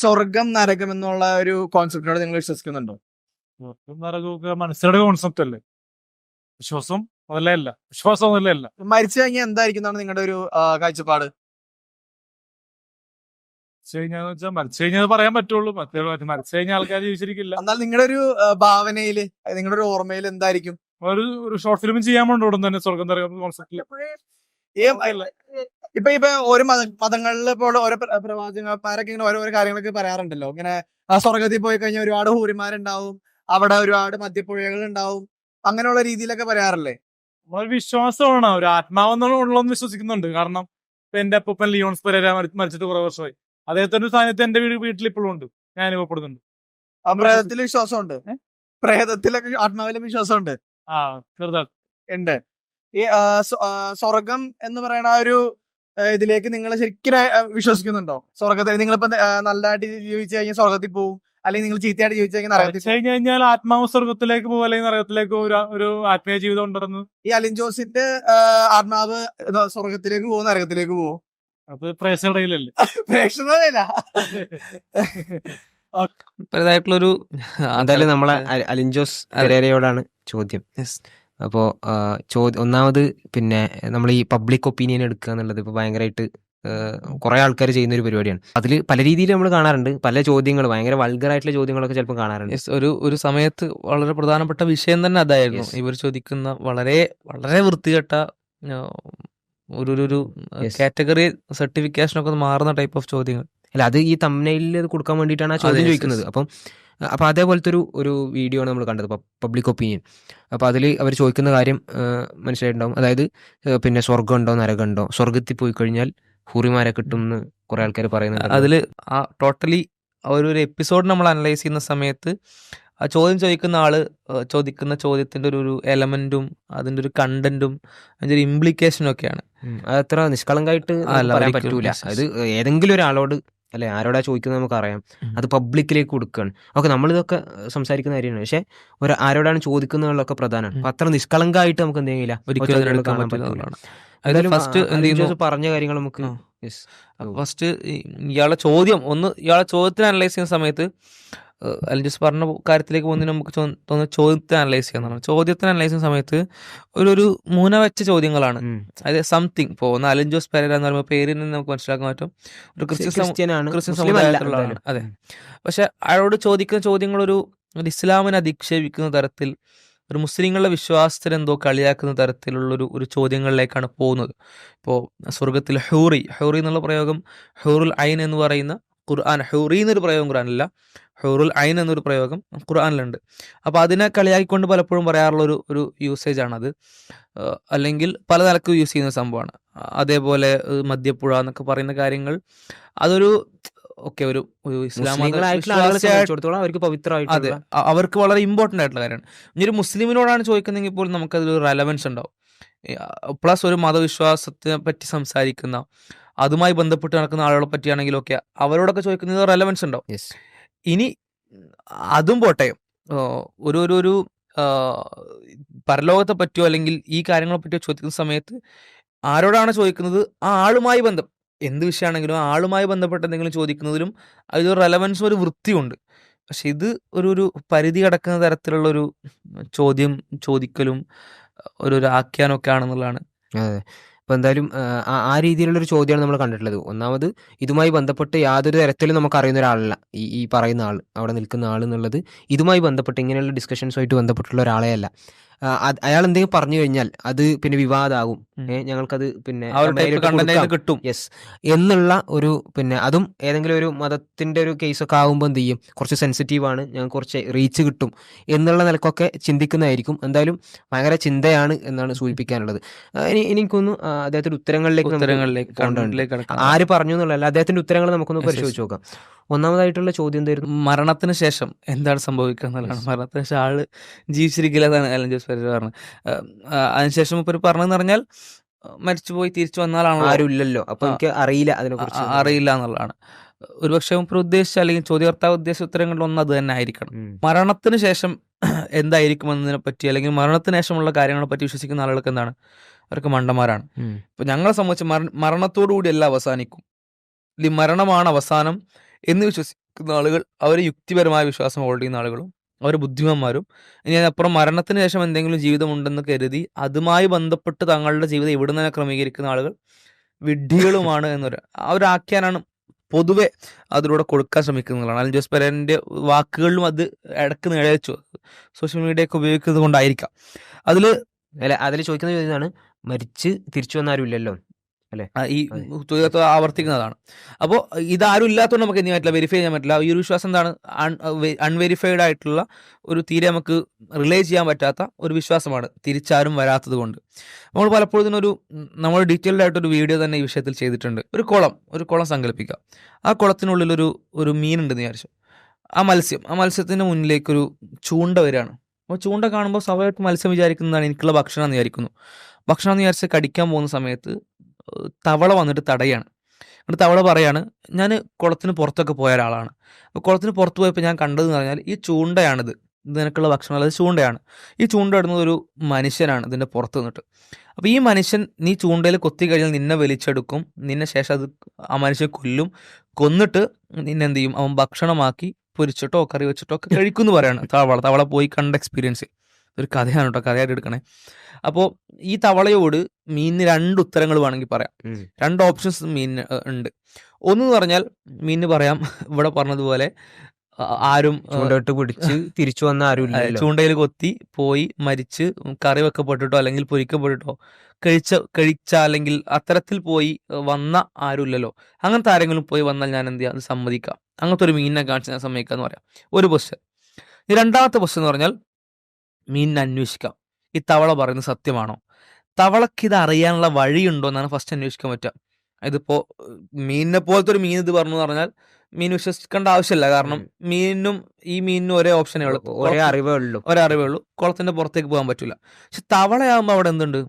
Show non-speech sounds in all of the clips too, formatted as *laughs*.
സ്വർഗം നരകം എന്നുള്ള ഒരു കോൺസെപ്റ്റിനോട് നിങ്ങൾ വിശ്വസിക്കുന്നുണ്ടോ? സ്വർഗം നരകമൊക്കെ മനസ്സിലായ കോൺസെപ്റ്റ് അല്ലേ? വിശ്വാസം അതല്ലേ അല്ല. വിശ്വാസം അതല്ലേ അല്ല. മരിച്ചു കഴിഞ്ഞാൽ എന്തായിരിക്കും എന്നാണ് നിങ്ങളുടെ ഒരു കാഴ്ചപ്പാട്? മരിച്ചു കഴിഞ്ഞാന്ന് വെച്ചാൽ മരിച്ചു കഴിഞ്ഞാൽ പറയാൻ പറ്റുള്ളൂ. മരിച്ചു കഴിഞ്ഞാൽ ആൾക്കാർ ജീവിച്ചിരിക്കില്ല. എന്നാൽ നിങ്ങളുടെ ഒരു ഭാവനയിൽ നിങ്ങളുടെ ഒരു ഓർമ്മയിൽ എന്തായിരിക്കും? ഒരു ഒരു ഷോർട്ട് ഫിലിം ചെയ്യാൻ വേണ്ടി ഉടൻ തന്നെ സ്വർഗം കോൺസെപ്റ്റിൽ ഈ ഇപ്പൊ ഇപ്പൊ ഒരു മത മതങ്ങളിൽ ഇപ്പോൾ ഓരോ പ്ര- പ്രവാചകന്മാരൊക്കെ ഇങ്ങനെ ഓരോ കാര്യങ്ങളൊക്കെ പറയാറുണ്ടല്ലോ. ഇങ്ങനെ ആ സ്വർഗത്തിൽ പോയി കഴിഞ്ഞാൽ ഒരുപാട് ഹൂരിമാരുണ്ടാവും അവിടെ ഒരുപാട് മദ്യപ്പുഴകൾ ഉണ്ടാവും അങ്ങനെയുള്ള രീതിയിലൊക്കെ പറയാറില്ലേ? ഒരു വിശ്വാസമാണ്. ഒരു ആത്മാവെന്നുള്ളതെന്ന് വിശ്വസിക്കുന്നുണ്ട്. കാരണം ഇപ്പൊ എന്റെ അപ്പൂപ്പൻ ലിയോൺസ് പെരേര മരി- മരിച്ചിട്ട് കുറെ വർഷമായി. അദ്ദേഹത്തിന്റെ സാന്നിധ്യം എന്റെ വീട് വീട്ടിൽ ഇപ്പോഴും ഉണ്ട്. ഞാൻ അനുഭവപ്പെടുന്നുണ്ട്. പ്രേതത്തിൽ വിശ്വാസമുണ്ട്. പ്രേതത്തിലൊക്കെ ആത്മാവിലും വിശ്വാസമുണ്ട്. ആ ചെറുതായിട്ട് ഉണ്ട്. ഈ സ്വർഗം എന്ന് പറയുന്ന ഒരു ഇതിലേക്ക് നിങ്ങൾ ശരിക്കും വിശ്വസിക്കുന്നുണ്ടോ? സ്വർഗത്തിൽ നിങ്ങളിപ്പോ നല്ലതായിട്ട് ജീവിച്ചു കഴിഞ്ഞാൽ സ്വർഗത്തിൽ പോകും അല്ലെങ്കിൽ നിങ്ങൾ ചീത്തയായിട്ട് ജീവിച്ചു കഴിഞ്ഞാൽ നരകത്തിൽ കഴിഞ്ഞ് കഴിഞ്ഞാൽ ആത്മാവ് സ്വർഗത്തിലേക്ക് പോകും അല്ലെങ്കിൽ നരകത്തിലേക്ക് പോകും ഒരു ആത്മീയ ജീവിതം ഉണ്ടെന്ന് ഈ അലിൻ ജോസിന്റെ ആത്മാവ് സ്വർഗത്തിലേക്ക് പോകും നരകത്തിലേക്ക് പോകും അത് പ്രേക്ഷകരുടെ കയ്യിലല്ലേ? *laughs* ഒരു *laughs* *laughs* എന്തായാലും നമ്മളെ അലിൻജോസ് അലിൻ ജോസ്. ചോദ്യം. അപ്പോൾ ചോദ്യം ഒന്നാമത് പിന്നെ നമ്മൾ ഈ പബ്ലിക് ഒപ്പീനിയൻ എടുക്കുക എന്നുള്ളത് ഇപ്പോൾ ഭയങ്കരമായിട്ട് കുറേ ആൾക്കാർ ചെയ്യുന്ന ഒരു പരിപാടിയാണ്. അതിൽ പല രീതിയിൽ നമ്മൾ കാണാറുണ്ട്. പല ചോദ്യങ്ങൾ ഭയങ്കര വൾഗറായിട്ടുള്ള ചോദ്യങ്ങളൊക്കെ ചിലപ്പോൾ കാണാറുണ്ട്. ഒരു ഒരു സമയത്ത് വളരെ പ്രധാനപ്പെട്ട വിഷയം തന്നെ അതായിരുന്നു. ഇവർ ചോദിക്കുന്ന വളരെ വളരെ വൃത്തികെട്ട ഒരു ഒരു- കാറ്റഗറി സർട്ടിഫിക്കേഷൻ ഒക്കെ മാറുന്ന ടൈപ്പ് ഓഫ് ചോദ്യങ്ങൾ. അല്ല അത് ഈ തമ്മനയിൽ കൊടുക്കാൻ വേണ്ടിയിട്ടാണ് ആ ചോദ്യം ചോദിക്കുന്നത്. അപ്പം അപ്പോൾ അതേപോലത്തെ ഒരു ഒരു വീഡിയോ ആണ് നമ്മൾ കണ്ടത് പബ്ലിക് ഒപ്പീനിയൻ അപ്പോൾ അതിൽ അവർ ചോദിക്കുന്ന കാര്യം മനസ്സിലായിട്ടുണ്ടാവും. അതായത് പിന്നെ സ്വർഗം ഉണ്ടോ നരകം ഉണ്ടോ സ്വർഗത്തിൽ പോയി കഴിഞ്ഞാൽ ഹൂറിമാരെ കിട്ടും എന്ന് കുറേ ആൾക്കാർ പറയുന്നുണ്ട്. അതിൽ ആ ടോട്ടലി ഒരു ഒരു എപ്പിസോഡ് നമ്മൾ അനലൈസ് ചെയ്യുന്ന സമയത്ത് ആ ചോദ്യം ചോദിക്കുന്ന ആൾ ചോദിക്കുന്ന ചോദ്യത്തിന്റെ ഒരു ഒരു എലമെന്റും അതിന്റെ ഒരു കണ്ടന്റും അതിന്റെ ഒരു ഇംപ്ലിക്കേഷനും ഒക്കെയാണ്. അത്ര നിഷ്കളങ്കായിട്ട് പറയാൻ പറ്റൂല. അത് ഏതെങ്കിലും ഒരാളോട് അല്ലെ? ആരോടാ ചോദിക്കുന്നത് നമുക്കറിയാം. അത് പബ്ലിക്കിലേക്ക് കൊടുക്കുകയാണ് ഓക്കെ നമ്മളിതൊക്കെ സംസാരിക്കുന്ന കാര്യമാണ്. പക്ഷെ ഒരു ആരോടാണ് ചോദിക്കുന്നതൊക്കെ പ്രധാനമാണ്. അപ്പൊ അത്ര നിഷ്കളങ്കായിട്ട് നമുക്ക് എന്തെങ്കിലും പറഞ്ഞ കാര്യങ്ങൾ നമുക്ക്. ഫസ്റ്റ് ഇയാളെ ചോദ്യം ഒന്ന് ഇയാളെ ചോദ്യത്തിന് അനലൈസ് ചെയ്യുന്ന സമയത്ത് അലിജസ് പറഞ്ഞ കാര്യത്തിലേക്ക് പോകുന്നതിന് നമുക്ക് തോന്നുന്ന ചോദ്യത്തെ അനലൈസ് ചെയ്യാന്നാണ് ചോദ്യത്തിന് അനലൈസ് ചെയ്യുന്ന സമയത്ത് ഒരു ഒരു മൂന വെച്ച ചോദ്യങ്ങളാണ്. അതായത് സംതിങ് ഇപ്പോൾ ഒന്ന് അലിൻ ജോസ് പെരേര എന്ന് പറയുമ്പോൾ പേരിൽ നിന്ന് നമുക്ക് മനസ്സിലാക്കാൻ പറ്റും. ഒരു ക്രിസ്ത്യൻ ക്രിസ്ത്യൻ ആണ് ക്രിസ്ത്യൻ അല്ല സമുദായത്തിലുള്ള ആളാണ്. എന്തായാലും. അതെ. പക്ഷെ അയാളോട് ചോദിക്കുന്ന ചോദ്യങ്ങൾ ഒരു ഇസ്ലാമിനെ അധിക്ഷേപിക്കുന്ന തരത്തിൽ ഒരു മുസ്ലിങ്ങളുടെ വിശ്വാസത്തിൽ എന്തോ കളിയാക്കുന്ന തരത്തിലുള്ളൊരു ഒരു ചോദ്യങ്ങളിലേക്കാണ് പോകുന്നത്. ഇപ്പോൾ സ്വർഗത്തിൽ ഹൂറി ഹൂറി എന്നുള്ള പ്രയോഗം ഹൂറുൽ ഐൻ എന്ന് പറയുന്ന ഖുർആൻ ഹൂറി എന്നൊരു പ്രയോഗം ഖുർആനില്ല ഹൂറുൽ ഐൻ എന്നൊരു പ്രയോഗം ഖുർആാനിലുണ്ട്. അപ്പോൾ അതിനെ കളിയാക്കിക്കൊണ്ട് പലപ്പോഴും പറയാറുള്ള ഒരു ഒരു യൂസേജ് ആണത് അല്ലെങ്കിൽ പല നിലക്കും യൂസ് ചെയ്യുന്ന സംഭവമാണ്. അതേപോലെ മദ്യപ്പുഴ എന്നൊക്കെ പറയുന്ന കാര്യങ്ങൾ. അതൊരു ഓക്കെ ഒരു വിശ്വാസിയായിട്ട് അതെ അവർക്ക് വളരെ ഇമ്പോർട്ടന്റ് ആയിട്ടുള്ള കാര്യമാണ്. ഇനി ഒരു മുസ്ലിമിനോടാണ് ചോദിക്കുന്നതെങ്കിൽ പോലും നമുക്കതിൽ ഒരു റെലവൻസ് ഉണ്ടാവും പ്ലസ് ഒരു മതവിശ്വാസത്തിനെ പറ്റി സംസാരിക്കുന്ന അതുമായി ബന്ധപ്പെട്ട് നടക്കുന്ന ആളുകളെ പറ്റിയാണെങ്കിലും ഒക്കെ അവരോടൊക്കെ ചോദിക്കുന്നത് റെലവൻസ് ഉണ്ടാവും. ഇനി അതും പോട്ടെ. ഒരു ഒരു പരലോകത്തെ പറ്റിയോ അല്ലെങ്കിൽ ഈ കാര്യങ്ങളെ പറ്റിയോ ചോദിക്കുന്ന സമയത്ത് ആരോടാണ് ചോദിക്കുന്നത്? ആ ആളുമായി ബന്ധം. എന്ത് വിഷയമാണെങ്കിലും ആ ആളുമായി ബന്ധപ്പെട്ട് എന്തെങ്കിലും ചോദിക്കുന്നതിലും അതിലൊരു റെലവൻസും ഒരു വൃത്തിയുണ്ട്. പക്ഷെ ഇത് ഒരു ഒരു പരിധി കടക്കുന്ന തരത്തിലുള്ള ഒരു ചോദ്യം ചോദിക്കലും ഒരു ഒരു ആഖ്യാനമൊക്കെ ആണെന്നുള്ളതാണ്. അപ്പോൾ എന്തായാലും ആ, രീതിയിലുള്ള ഒരു ചോദ്യമാണ് നമ്മൾ കണ്ടിട്ടുള്ളത്. ഒന്നാമത് ഇതുമായി ബന്ധപ്പെട്ട് യാതൊരു തരത്തിലും നമുക്ക് അറിയുന്ന ഒരാളല്ല. ഈ ഈ പറയുന്ന ആൾ അവിടെ നിൽക്കുന്ന ആൾ എന്നുള്ളത് ഇതുമായി ബന്ധപ്പെട്ട് ഇങ്ങനെയുള്ള ഡിസ്കഷൻസുമായിട്ട് ബന്ധപ്പെട്ടുള്ള ഒരാളെ അല്ല. ആ, അത് അയാൾ എന്തെങ്കിലും പറഞ്ഞു കഴിഞ്ഞാൽ അത് പിന്നെ വിവാദമാകും. ഞങ്ങൾക്കത് പിന്നെ. കിട്ടും. യെസ് എന്നുള്ള ഒരു പിന്നെ അതും ഏതെങ്കിലും ഒരു മതത്തിന്റെ ഒരു കേസൊക്കെ ആകുമ്പോൾ എന്ത് ചെയ്യും? കുറച്ച് സെൻസിറ്റീവ് ആണ്. ഞങ്ങൾക്ക് കുറച്ച് റീച്ച് കിട്ടും. എന്നുള്ള നിലക്കൊക്കെ ചിന്തിക്കുന്നതായിരിക്കും. എന്തായാലും ഭയങ്കര ചിന്തയാണ് എന്നാണ് സൂചിപ്പിക്കാനുള്ളത്. എനിക്കൊന്ന് അദ്ദേഹത്തിന്റെ ഉത്തരങ്ങളിലേക്ക് ഉത്തരങ്ങളിലേക്ക്. ആര് പറഞ്ഞു എന്നുള്ളതല്ല അദ്ദേഹത്തിന്റെ ഉത്തരങ്ങൾ നമുക്കൊന്ന്. പരിശോധിച്ച് നോക്കാം. ഒന്നാമതായിട്ടുള്ള ചോദ്യം എന്തായിരുന്നു? മരണത്തിന് ശേഷം എന്താണ് സംഭവിക്കുക എന്നുള്ളതാണ്. മരണത്തിന് ശേഷം ആൾ ജീവിച്ചിരിക്കില്ല എന്നാണ് അലൻ ജോസ് പെരേര പറഞ്ഞത്. അതിനുശേഷം ഇപ്പൊ പറഞ്ഞതെന്ന് പറഞ്ഞാൽ മരിച്ചുപോയി തിരിച്ചു വന്നാലാണ് ആരും ഇല്ലല്ലോ. അപ്പൊ എനിക്ക് അറിയില്ല അതിനെ കുറിച്ച് അറിയില്ല എന്നുള്ളതാണ്. ഒരുപക്ഷെ മുപ്പർ ഉദ്ദേശിച്ച അല്ലെങ്കിൽ ചോദ്യകർത്താവ് ഉദ്ദേശിച്ച ഉത്തരങ്ങളിൽ ഒന്ന് അത് തന്നെ ആയിരിക്കണം. മരണത്തിന് ശേഷം *clears throat* എന്തായിരിക്കും എന്നതിനെ പറ്റി അല്ലെങ്കിൽ മരണത്തിന് ശേഷമുള്ള കാര്യങ്ങളെ പറ്റി വിശ്വസിക്കുന്ന ആളുകൾക്ക് എന്താണ്? അവർക്ക് മണ്ടന്മാരാണ്. ഇപ്പൊ ഞങ്ങളെ സംബന്ധിച്ച് മര മരണത്തോടു കൂടി എല്ലാം അവസാനിക്കും. ഇനി മരണമാണ് അവസാനം. എന്ന് വിശ്വസിക്കുന്ന ആളുകൾ അവരെ യുക്തിപരമായ വിശ്വാസം ഹോൾഡ് ചെയ്യുന്ന ആളുകളും അവർ ബുദ്ധിമാന്മാരും. ഇനി അതിനപ്പുറം മരണത്തിന് ശേഷം എന്തെങ്കിലും ജീവിതമുണ്ടെന്ന് കരുതി അതുമായി ബന്ധപ്പെട്ട് തങ്ങളുടെ ജീവിതം ഇവിടെ നിന്ന് ക്രമീകരിക്കുന്ന ആളുകൾ വിഡ്ഢികളുമാണ് എന്നൊരു ആ ഒരു ആഖ്യാനാണ് പൊതുവെ അതിലൂടെ കൊടുക്കാൻ ശ്രമിക്കുന്നതാണ് അലൻ ജോസ് പെരേന്റെ വാക്കുകളിലും അത് ഇടയ്ക്ക് നിഴച്ചു സോഷ്യൽ മീഡിയ ഒക്കെ ഉപയോഗിക്കുന്നത് കൊണ്ടായിരിക്കാം. അതിൽ അതിൽ ചോദിക്കുന്ന ചോദ്യമാണ് മരിച്ച് തിരിച്ചു വന്ന ആ, ഈ അതെ. ആവർത്തിക്കുന്നതാണ്. അപ്പോൾ ഇതാരും ഇല്ലാത്തതുകൊണ്ട് നമുക്ക് എന്ത് പറ്റില്ല. വെരിഫൈ ചെയ്യാൻ പറ്റില്ല. ഈ ഒരു വിശ്വാസം എന്താണ്? അൺവെരിഫൈഡ് ആയിട്ടുള്ള ഒരു തീരെ നമുക്ക് റിലേ ചെയ്യാൻ പറ്റാത്ത ഒരു വിശ്വാസമാണ് തിരിച്ചാരും വരാത്തത് കൊണ്ട്. നമ്മൾ പലപ്പോഴും ഇതിനൊരു നമ്മൾ ഡീറ്റെയിൽഡ് ആയിട്ടൊരു വീഡിയോ തന്നെ ഈ വിഷയത്തിൽ ചെയ്തിട്ടുണ്ട്. ഒരു കുളം ഒരു കുളം സങ്കല്പിക്കുക. ആ കുളത്തിനുള്ളിൽ ഒരു ഒരു മീനുണ്ടെന്ന് വിചാരിച്ചു. ആ മത്സ്യം ആ മത്സ്യത്തിന്റെ മുന്നിലേക്കൊരു ചൂണ്ട വരികയാണ്. അപ്പോൾ ചൂണ്ട കാണുമ്പോൾ സ്വാഭാവികമായിട്ട് മത്സ്യം വിചാരിക്കുന്നതാണ് എനിക്കുള്ള ഭക്ഷണം എന്ന് വിചാരിക്കുന്നു. ഭക്ഷണം എന്ന് വിചാരിച്ച് കടിക്കാൻ പോകുന്ന സമയത്ത് തവള വന്നിട്ട് തടയാണ്. എന്നിട്ട് തവള പറയാണ് ഞാൻ കുളത്തിന് പുറത്തൊക്കെ പോയ ഒരാളാണ്. അപ്പോൾ കുളത്തിന് പുറത്ത് പോയപ്പോൾ ഞാൻ കണ്ടതെന്ന് പറഞ്ഞാൽ ഈ ചൂണ്ടയാണിത്. ഇത് നിനക്കുള്ള ഭക്ഷണം അത് ചൂണ്ടയാണ്. ഈ ചൂണ്ട ഇടുന്നത് ഒരു മനുഷ്യനാണ് ഇതിന്റെ പുറത്ത് നിന്നിട്ട്. അപ്പോൾ ഈ മനുഷ്യൻ നീ ചൂണ്ടയിൽ കൊത്തി കഴിഞ്ഞാൽ നിന്നെ വലിച്ചെടുക്കും. നിന്നെ ശേഷം അത് ആ മനുഷ്യൻ കൊല്ലും. കൊന്നിട്ട് നിന്നെ എന്ത് ചെയ്യും? അവൻ ഭക്ഷണമാക്കി പൊരിച്ചിട്ടോ കറി വെച്ചിട്ടോ ഒക്കെ കഴിക്കും എന്ന് പറയാണ് തവള. തവള പോയി കണ്ട എക്സ്പീരിയൻസ് ഒരു കഥയാണ് കേട്ടോ കഥയായിട്ട് എടുക്കണേ. അപ്പോൾ ഈ തവളയോട് മീനിന് രണ്ട് ഉത്തരങ്ങൾ വേണമെങ്കിൽ പറയാം. രണ്ട് ഓപ്ഷൻസ് മീനിന് ഉണ്ട്. ഒന്ന് എന്ന് പറഞ്ഞാൽ മീനിന് പറയാം ഇവിടെ പറഞ്ഞതുപോലെ ആരും ചൂണ്ടയിട്ട് പിടിച്ച് തിരിച്ചു വന്ന ആരും ചൂണ്ടയിൽ കൊത്തി പോയി മരിച്ച് കറി വെക്കപ്പെട്ടിട്ടോ അല്ലെങ്കിൽ പൊരിക്കപ്പെട്ടിട്ടോ കഴിച്ച കഴിച്ച അല്ലെങ്കിൽ അത്തരത്തിൽ പോയി വന്ന ആരുമില്ലല്ലോ അങ്ങനത്തെ ആരെങ്കിലും പോയി വന്നാൽ ഞാൻ എന്ത് ചെയ്യാം? അത് സമ്മതിക്കാം. അങ്ങനത്തെ ഒരു മീനിനെ കാണിച്ച് ഞാൻ സമ്മതിക്കാന്ന് പറയാം. ഒരു ഈ രണ്ടാമത്തെ ക്വസ്റ്റ്യൻ എന്ന് പറഞ്ഞാൽ മീനിനെ അന്വേഷിക്കാം ഈ തവള പറയുന്നത് സത്യമാണോ? തവളക്ക് ഇത് അറിയാനുള്ള വഴിയുണ്ടോ എന്നാണ് ഫസ്റ്റ് അന്വേഷിക്കാൻ പറ്റുക. ഇതിപ്പോ മീനിനെ പോലത്തെ ഒരു മീൻ ഇത് പറഞ്ഞു എന്ന് പറഞ്ഞാൽ മീൻ വിശ്വസിക്കേണ്ട ആവശ്യമില്ല. കാരണം മീനിനും ഈ മീനിനും ഒരേ ഓപ്ഷനേ ഉള്ളൂ. ഒരേ അറിവേ ഉള്ളൂ ഒരേ അറിവേ ഉള്ളൂ കുളത്തിന്റെ പുറത്തേക്ക് പോകാൻ പറ്റില്ല. പക്ഷെ തവളയാകുമ്പോൾ അവിടെ എന്തുണ്ട്?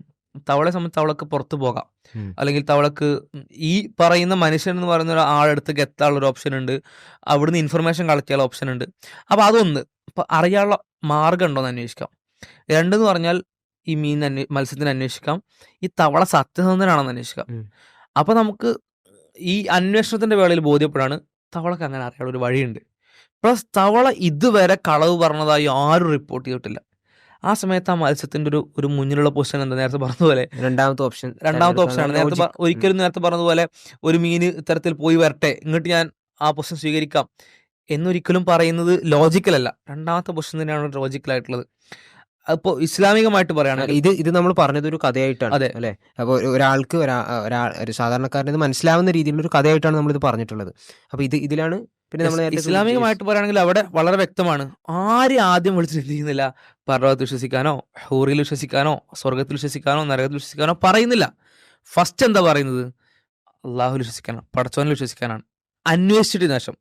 തവളെ സംബന്ധിച്ച് തവളക്ക് പുറത്ത് പോകാം. അല്ലെങ്കിൽ തവളക്ക് ഈ പറയുന്ന മനുഷ്യൻ എന്ന് പറയുന്ന ആളടുത്തേക്ക് എത്താനുള്ള ഒരു ഓപ്ഷൻ ഉണ്ട്. അവിടുന്ന് ഇൻഫർമേഷൻ കളക്ട് ചെയ്യാനുള്ള ഓപ്ഷൻ ഉണ്ട്. അപ്പൊ അതൊന്ന്. അറിയാനുള്ള മാർഗം ഉണ്ടോ എന്ന് അന്വേഷിക്കാം. രണ്ടെന്ന് പറഞ്ഞാൽ ഈ മീൻ അന്വേ മത്സ്യത്തിന് അന്വേഷിക്കാം. ഈ തവള സത്യസന്ധനാണെന്ന് അന്വേഷിക്കാം. അപ്പൊ നമുക്ക് ഈ അന്വേഷണത്തിന്റെ വേളയിൽ ബോധ്യപ്പെടാണ് തവളക്ക് അങ്ങനെ അറിയാനുള്ള ഒരു വഴിയുണ്ട്. പ്ലസ് തവള ഇതുവരെ കളവ് പറഞ്ഞതായി ആരും റിപ്പോർട്ട് ചെയ്തിട്ടില്ല. ആ സമയത്ത് ആ മത്സ്യത്തിന്റെ ഒരു ഒരു മുന്നിലുള്ള പൊസിഷൻ എന്താ? നേരത്തെ പറഞ്ഞതുപോലെ രണ്ടാമത്തെ ഓപ്ഷൻ. രണ്ടാമത്തെ ഓപ്ഷനാണ്. നേരത്തെ ഒരിക്കലും നേരത്തെ പറഞ്ഞതുപോലെ ഒരു മീൻ ഇത്തരത്തിൽ പോയി വരട്ടെ. ഇങ്ങോട്ട് ഞാൻ ആ പൊസിഷൻ സ്വീകരിക്കാം. എന്നൊരിക്കലും പറയുന്നത് ലോജിക്കൽ അല്ല. രണ്ടാമത്തെ പൊസിഷൻ തന്നെയാണ് ലോജിക്കൽ ആയിട്ടുള്ളത്. അപ്പോൾ ഇസ്ലാമികമായിട്ട് പറയുകയാണെങ്കിൽ ഇത് ഇത് നമ്മൾ പറഞ്ഞത് ഒരു കഥയായിട്ടാണ് അതെ. അല്ലെ? അപ്പോൾ ഒരാൾക്ക് ഒരാ ഒരാൾ ഒരു സാധാരണക്കാരന് ഇത് മനസ്സിലാവുന്ന രീതിയിലുള്ള ഒരു കഥയായിട്ടാണ് നമ്മൾ ഇത് പറഞ്ഞിട്ടുള്ളത്. അപ്പോൾ ഇത് ഇതിലാണ് പിന്നെ നമ്മൾ ഇസ്ലാമികമായിട്ട് പറയുകയാണെങ്കിൽ അവിടെ വളരെ വ്യക്തമാണ്. ആരും ആദ്യം വിളിച്ചിരിക്കുന്നില്ല പർവതത്തിൽ വിശ്വസിക്കാനോ ഹൂറിയിൽ വിശ്വസിക്കാനോ സ്വർഗത്തിൽ വിശ്വസിക്കാനോ നരകത്തിൽ വിശ്വസിക്കാനോ പറയുന്നില്ല. ഫസ്റ്റ് എന്താ പറയുന്നത്? അള്ളാഹുൽ വിശ്വസിക്കാനാണ് പടച്ചോനിൽ വിശ്വസിക്കാനാണ്. അന്വേഷിച്ചിട്ട് നാശം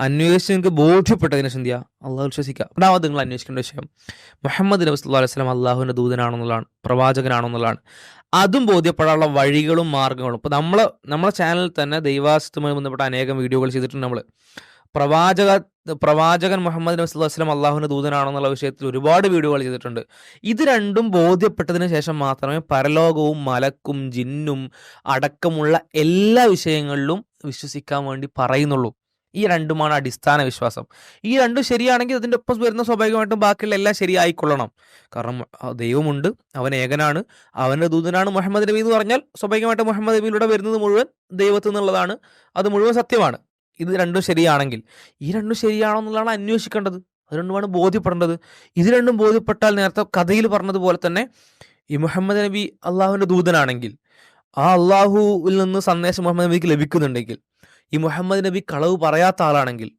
അന്വേഷിച്ച് നിങ്ങൾക്ക് ബോധ്യപ്പെട്ടതിന് ശേഷം എന്ത് അള്ളാഹു വിശ്വസിക്കുക രണ്ടാമത് നിങ്ങൾ അന്വേഷിക്കേണ്ട വിഷയം മുഹമ്മദ് നബി സല്ലല്ലാഹു അലൈഹി വസല്ലം അള്ളാഹുവിന്റെ ദൂതനാണെന്നുള്ളതാണ് പ്രവാചകനാണെന്നുള്ളതാണ്. അതും ബോധ്യപ്പെടാനുള്ള വഴികളും മാർഗങ്ങളും. ഇപ്പോൾ നമ്മൾ നമ്മളെ ചാനലിൽ തന്നെ ദൈവാസ്തുമായി ബന്ധപ്പെട്ട അനേകം വീഡിയോകൾ ചെയ്തിട്ടുണ്ട് നമ്മൾ പ്രവാചക പ്രവാചകൻ മുഹമ്മദ് നബി അലൈഹി വസല്ലം അള്ളാഹുവിന്റെ ദൂതനാണെന്നുള്ള വിഷയത്തിൽ ഒരുപാട് വീഡിയോകൾ ചെയ്തിട്ടുണ്ട്. ഇത് രണ്ടും ബോധ്യപ്പെട്ടതിന് ശേഷം മാത്രമേ പരലോകവും മലക്കും ജിന്നും അടക്കമുള്ള എല്ലാ വിഷയങ്ങളിലും വിശ്വസിക്കാൻ വേണ്ടി പറയുന്നുള്ളൂ. ഈ രണ്ടുമാണ് അടിസ്ഥാന വിശ്വാസം. ഈ രണ്ടും ശരിയാണെങ്കിൽ അതിന്റെ ഒപ്പം വരുന്ന സ്വാഭാവികമായിട്ടും ബാക്കിയുള്ള എല്ലാം ശരിയായിക്കൊള്ളണം. കാരണം ദൈവമുണ്ട് അവൻ ഏകനാണ് അവന്റെ ദൂതനാണ് മുഹമ്മദ് നബി എന്ന് പറഞ്ഞാൽ സ്വാഭാവികമായിട്ടും മുഹമ്മദ് നബിയിലൂടെ വരുന്നത് മുഴുവൻ ദൈവത്തിൽ നിന്നുള്ളതാണ്. അത് മുഴുവൻ സത്യമാണ്. ഇത് രണ്ടും ശരിയാണെങ്കിൽ. ഈ രണ്ടും ശരിയാണോ എന്നുള്ളതാണ് അന്വേഷിക്കേണ്ടത്. അത് രണ്ടുമാണ് ബോധ്യപ്പെടേണ്ടത്. ഇത് രണ്ടും ബോധ്യപ്പെട്ടാൽ നേരത്തെ കഥയിൽ പറഞ്ഞതുപോലെ തന്നെ ഈ മുഹമ്മദ് നബി അള്ളാഹുവിന്റെ ദൂതനാണെങ്കിൽ ആ അള്ളാഹുവിൽ നിന്ന് സന്ദേശം മുഹമ്മദ് നബിക്ക് ലഭിക്കുന്നുണ്ടെങ്കിൽ ഈ മുഹമ്മദ് നബി കളവ് പറയാത്ത ആളാണെങ്കിൽ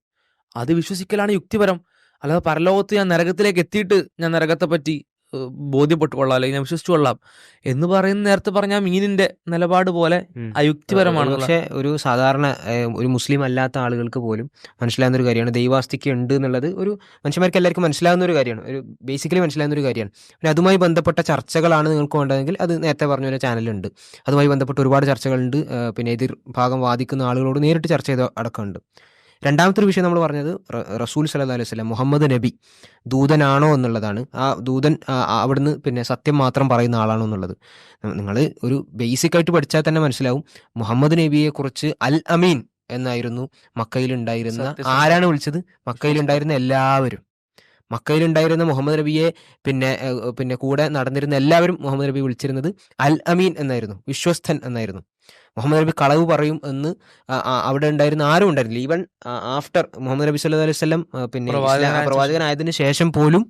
അത് വിശ്വസിക്കലാണ് യുക്തിപരം. അല്ലാതെ പരലോകത്ത് ഞാൻ നരകത്തിലേക്ക് എത്തിയിട്ട് ഞാൻ നരകത്തെ പറ്റി ഏഹ്, ബോധ്യപ്പെട്ടു കൊള്ളാം അല്ലെങ്കിൽ ഞാൻ വിശ്വസിച്ചു കൊള്ളാം എന്ന് പറയുന്ന നേരത്തെ പറഞ്ഞ മീനിന്റെ നിലപാട് പോലെ. അയുക്തിപരമാണ് പക്ഷേ ഒരു സാധാരണ ഒരു മുസ്ലിം അല്ലാത്ത ആളുകൾക്ക് പോലും മനസ്സിലാകുന്ന ഒരു കാര്യമാണ്. ദൈവാസ്തിക്ക് ഉണ്ട് എന്നുള്ളത് ഒരു മനുഷ്യന്മാർക്ക് എല്ലാവർക്കും മനസ്സിലാകുന്ന ഒരു കാര്യമാണ്. ഒരു ബേസിക്കലി മനസ്സിലാകുന്ന ഒരു കാര്യമാണ്. പിന്നെ അതുമായി ബന്ധപ്പെട്ട ചർച്ചകളാണ് നിങ്ങൾക്ക് വേണ്ടതെങ്കിൽ അത് നേരത്തെ പറഞ്ഞ ഒരു ചാനലുണ്ട്. അതുമായി ബന്ധപ്പെട്ട് ഒരുപാട് ചർച്ചകളുണ്ട്. പിന്നെ എതിർ ഭാഗം വാദിക്കുന്ന ആളുകളോട് നേരിട്ട് ചർച്ച ചെയ്ത് അടക്കമുണ്ട്. രണ്ടാമത്തെ ഒരു വിഷയം നമ്മൾ പറഞ്ഞത് റസൂൽ സല്ലല്ലാഹു അലൈഹി സ്വലം മുഹമ്മദ് നബി ദൂതനാണോ എന്നുള്ളതാണ്. ആ ദൂതൻ അവിടുന്ന് പിന്നെ സത്യം മാത്രം പറയുന്ന ആളാണോ എന്നുള്ളത്. നിങ്ങൾ ഒരു ബേസിക് ആയിട്ട് പഠിച്ചാൽ തന്നെ മനസ്സിലാവും. മുഹമ്മദ് നബിയെ കുറിച്ച് അൽ അമീൻ എന്നായിരുന്നു മക്കയിൽ ഉണ്ടായിരുന്ന. ആരാണ് വിളിച്ചത്? മക്കയിൽ ഉണ്ടായിരുന്ന എല്ലാവരും. മക്കയിൽ ഉണ്ടായിരുന്ന മുഹമ്മദ് നബിയെ പിന്നെ പിന്നെ കൂടെ നടന്നിരുന്ന എല്ലാവരും മുഹമ്മദ് നബി വിളിച്ചിരുന്നത് അൽ അമീൻ എന്നായിരുന്നു വിശ്വസ്തൻ എന്നായിരുന്നു. മുഹമ്മദ് നബി കളവ് പറയും എന്ന് അവിടെ ഉണ്ടായിരുന്ന ആരും ഉണ്ടായിരുന്നില്ല. ഈവൻ ആഫ്റ്റർ മുഹമ്മദ് നബി സല്ലു അലൈഹി വല്ലം പിന്നെ. പ്രവാചകനായതിനു ശേഷം പോലും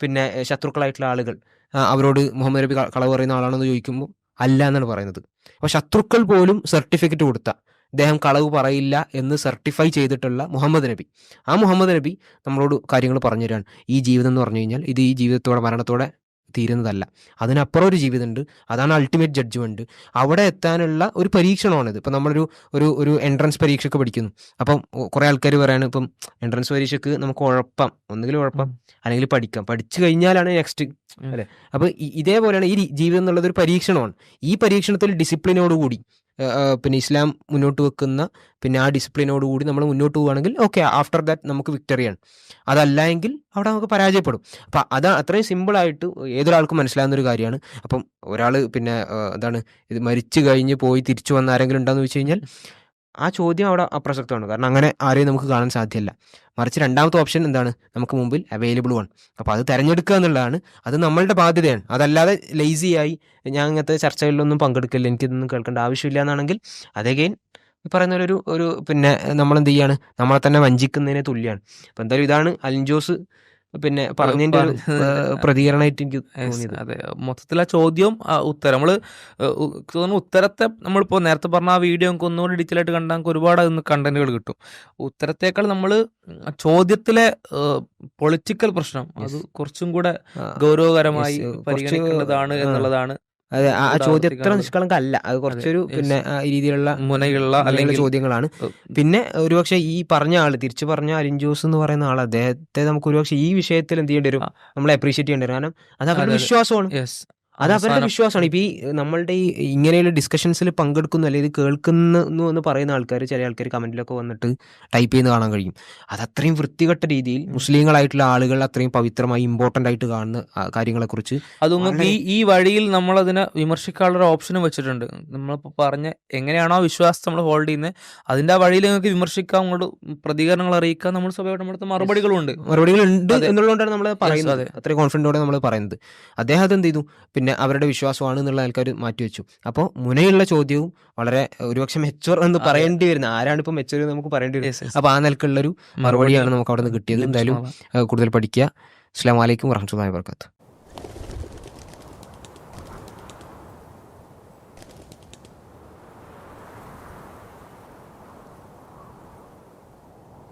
പിന്നെ ശത്രുക്കളായിട്ടുള്ള ആളുകൾ അവരോട് മുഹമ്മദ് നബി കളവ് പറയുന്ന ആളാണെന്ന് ചോദിക്കുമ്പോൾ അല്ല എന്നാണ് പറയുന്നത്. അപ്പോൾ ശത്രുക്കൾ പോലും സർട്ടിഫിക്കറ്റ് കൊടുത്ത. ഇദ്ദേഹം കളവ് പറയില്ല എന്ന് സർട്ടിഫൈ ചെയ്തിട്ടുള്ള മുഹമ്മദ് നബി. ആ മുഹമ്മദ് നബി നമ്മളോട് കാര്യങ്ങൾ പറഞ്ഞു തരാണ്. ഈ ജീവിതം എന്ന് പറഞ്ഞു കഴിഞ്ഞാൽ ഇത് ഈ ജീവിതത്തോടെ മരണത്തോടെ തീരുന്നതല്ല. അതിനപ്പുറം ഒരു ജീവിതമുണ്ട്. അതാണ് അൾട്ടിമേറ്റ് ജഡ്ജ്മെന്റ് അവിടെ എത്താനുള്ള ഒരു പരീക്ഷണമാണിത്. ഇപ്പം നമ്മളൊരു ഒരു ഒരു എൻട്രൻസ് പരീക്ഷയ്ക്ക് പഠിക്കുന്നു. അപ്പം കുറേ ആൾക്കാർ പറയാണ് ഇപ്പം എൻട്രൻസ് പരീക്ഷയ്ക്ക് നമുക്ക് ഉഴപ്പം ഒന്നുകിൽ ഉഴപ്പം അല്ലെങ്കിൽ പഠിക്കാം. പഠിച്ചു കഴിഞ്ഞാലാണ് നെക്സ്റ്റ് അല്ലേ അല്ലെ? അപ്പൊ ഇതേപോലെയാണ് ഈ ജീവിതം എന്നുള്ളത് ഒരു പരീക്ഷണമാണ്. ഈ പരീക്ഷണത്തിൽ ഡിസിപ്ലിനോടുകൂടി പിന്നെ ഇസ്ലാം മുന്നോട്ട് വെക്കുന്ന പിന്നെ ആ ഡിസിപ്ലിനോട് കൂടി നമ്മൾ മുന്നോട്ട് പോവുകയാണെങ്കിൽ ഓക്കെ ആഫ്റ്റർ ദാറ്റ് നമുക്ക് വിക്ടറിയാണ് അതല്ല എങ്കിൽ അവിടെ നമുക്ക് പരാജയപ്പെടും. അപ്പം അത് അത്രയും സിമ്പിളായിട്ട് ഏതൊരാൾക്കും മനസ്സിലാകുന്ന ഒരു കാര്യമാണ്. അപ്പം ഒരാൾ പിന്നെ എന്താണ് ഇത് മരിച്ചു കഴിഞ്ഞ് പോയി തിരിച്ചു വന്ന ആരെങ്കിലും ഉണ്ടോയെന്ന് വെച്ച് കഴിഞ്ഞാൽ ആ ചോദ്യം അവിടെ അപ്രസക്തമാണ്. കാരണം അങ്ങനെ ആരെയും നമുക്ക് കാണാൻ സാധ്യമല്ല മറിച്ച് രണ്ടാമത്തെ ഓപ്ഷൻ എന്താണ്? നമുക്ക് മുമ്പിൽ വൺ അപ്പോൾ അത് തിരഞ്ഞെടുക്കുക എന്നുള്ളതാണ്. അത് നമ്മളുടെ ബാധ്യതയാണ്. അതല്ലാതെ ലേസിയായി ഞാൻ ഇങ്ങനത്തെ ചർച്ചകളിലൊന്നും പങ്കെടുക്കില്ല എനിക്കിതൊന്നും കേൾക്കേണ്ട ആവശ്യമില്ല എന്നാണെങ്കിൽ അതേകെയിൻ ഈ പറയുന്ന ഒരു ഒരു പിന്നെ നമ്മൾ എന്ത് ചെയ്യാണ്? നമ്മളെ തന്നെ വഞ്ചിക്കുന്നതിനെ തുല്യമാണ് അപ്പോൾ എന്തായാലും ഇതാണ് അലിൻജോസ് പിന്നെ പറഞ്ഞതിന്റെ ഒരു പ്രതികരണമായിട്ട് എനിക്ക് തോന്നിയത്. അതെ. മൊത്തത്തിൽ ആ ചോദ്യം ഉത്തരം. ഉ- തോന്നുന്നു ഉത്തരത്തെ നമ്മളിപ്പോ നേരത്തെ പറഞ്ഞ ആ വീഡിയോ നമുക്ക് ഒന്നുകൂടി ഡീറ്റെയിൽ ആയിട്ട് കണ്ടാൽ നമുക്ക് ഒരുപാട് അതിന് കണ്ടന്റുകൾ കിട്ടും. ഉത്തരത്തേക്കാൾ നമ്മൾ ചോദ്യത്തിലെ പൊളിറ്റിക്കൽ പ്രശ്നം അത് കുറച്ചും കൂടെ ഗൗരവകരമായി പരിഗണിക്കേണ്ടതാണ് എന്നുള്ളതാണ് അതെ ആ ചോദ്യം എത്ര നിഷ്കളങ്ക അല്ല അത് കുറച്ചൊരു പിന്നെ രീതിയിലുള്ള മുനയുള്ള അല്ലെങ്കിൽ ചോദ്യങ്ങളാണ്. പിന്നെ ഒരുപക്ഷെ ഈ പറഞ്ഞ ആൾ തിരിച്ചു പറഞ്ഞ അലിൻജോസ് എന്ന് പറയുന്ന ആൾ അദ്ദേഹത്തെ നമുക്ക് ഒരുപക്ഷെ ഈ വിഷയത്തിൽ എന്ത് ചെയ്യേണ്ടി വരും? നമ്മൾ നമ്മളെ അപ്രീഷിയേറ്റ് ചെയ്യേണ്ടി വരും. കാരണം അത് അവരുടെ വിശ്വാസമാണ്. അത് അവരുടെ വിശ്വാസമാണ്. ഇപ്പൊ ഈ നമ്മളുടെ ഈ ഇങ്ങനെയുള്ള ഡിസ്കഷൻസിൽ പങ്കെടുക്കുന്നു അല്ലെങ്കിൽ കേൾക്കുന്നു എന്ന് പറയുന്ന ആൾക്കാർ ചില ആൾക്കാർ കമന്റിലൊക്കെ വന്നിട്ട് ടൈപ്പ് ചെയ്ത് കാണാൻ കഴിയും. അത് അത്രയും വൃത്തികെട്ട രീതിയിൽ മുസ്ലിങ്ങളായിട്ടുള്ള ആളുകൾ അത്രയും പവിത്രമായി ഇമ്പോർട്ടന്റ് ആയിട്ട് കാണുന്ന കാര്യങ്ങളെ കാര്യങ്ങളെക്കുറിച്ച് അതൊന്നും ഈ ഈ വഴിയിൽ നമ്മൾ അതിനെ വിമർശിക്കാനുള്ള ഒരു ഓപ്ഷനും വെച്ചിട്ടുണ്ട്. നമ്മളിപ്പോൾ പറഞ്ഞ എങ്ങനെയാണോ വിശ്വാസം നമ്മൾ ഹോൾഡ് ചെയ്യുന്നത് അതിന്റെ ആ വഴിയിൽ നിങ്ങൾക്ക് വിമർശിക്കാം അങ്ങോട്ട് പ്രതികരണങ്ങൾ അറിയിക്കാം നമ്മൾ സ്വഭാവമായിട്ട് നമ്മുടെ മറുപടികളുണ്ട് മറുപടികൾ ഉണ്ട്. എന്നുള്ളതുകൊണ്ടാണ് നമ്മൾ പറയുന്നത്. അതെ. അത്രയും കോൺഫിഡന്റോടെ നമ്മൾ പറയുന്നത്. അദ്ദേഹം അത് എന്ത് ചെയ്തു? പിന്നെ അവരുടെ വിശ്വാസമാണ് എന്നുള്ള ആൾക്കാർ മാറ്റിവെച്ചു അപ്പോൾ മുനയുള്ള ചോദ്യവും വളരെ ഒരുപക്ഷെ മെച്ചോർ എന്ന്. പറയേണ്ടി വരുന്നത് ആരാണ് ഇപ്പോൾ മെച്ചോർ നമുക്ക് പറയേണ്ടി വരും. Yes, yes. അപ്പോൾ ആ നിലക്കുള്ളൊരു മറുപടിയാണ് നമുക്ക് അവിടെ നിന്ന് കിട്ടിയത്. എന്തായാലും കൂടുതൽ പഠിക്കുക. അസ്സാം വലൈക്കും വർഹമുല്ലാ വാബർക്കാത്തു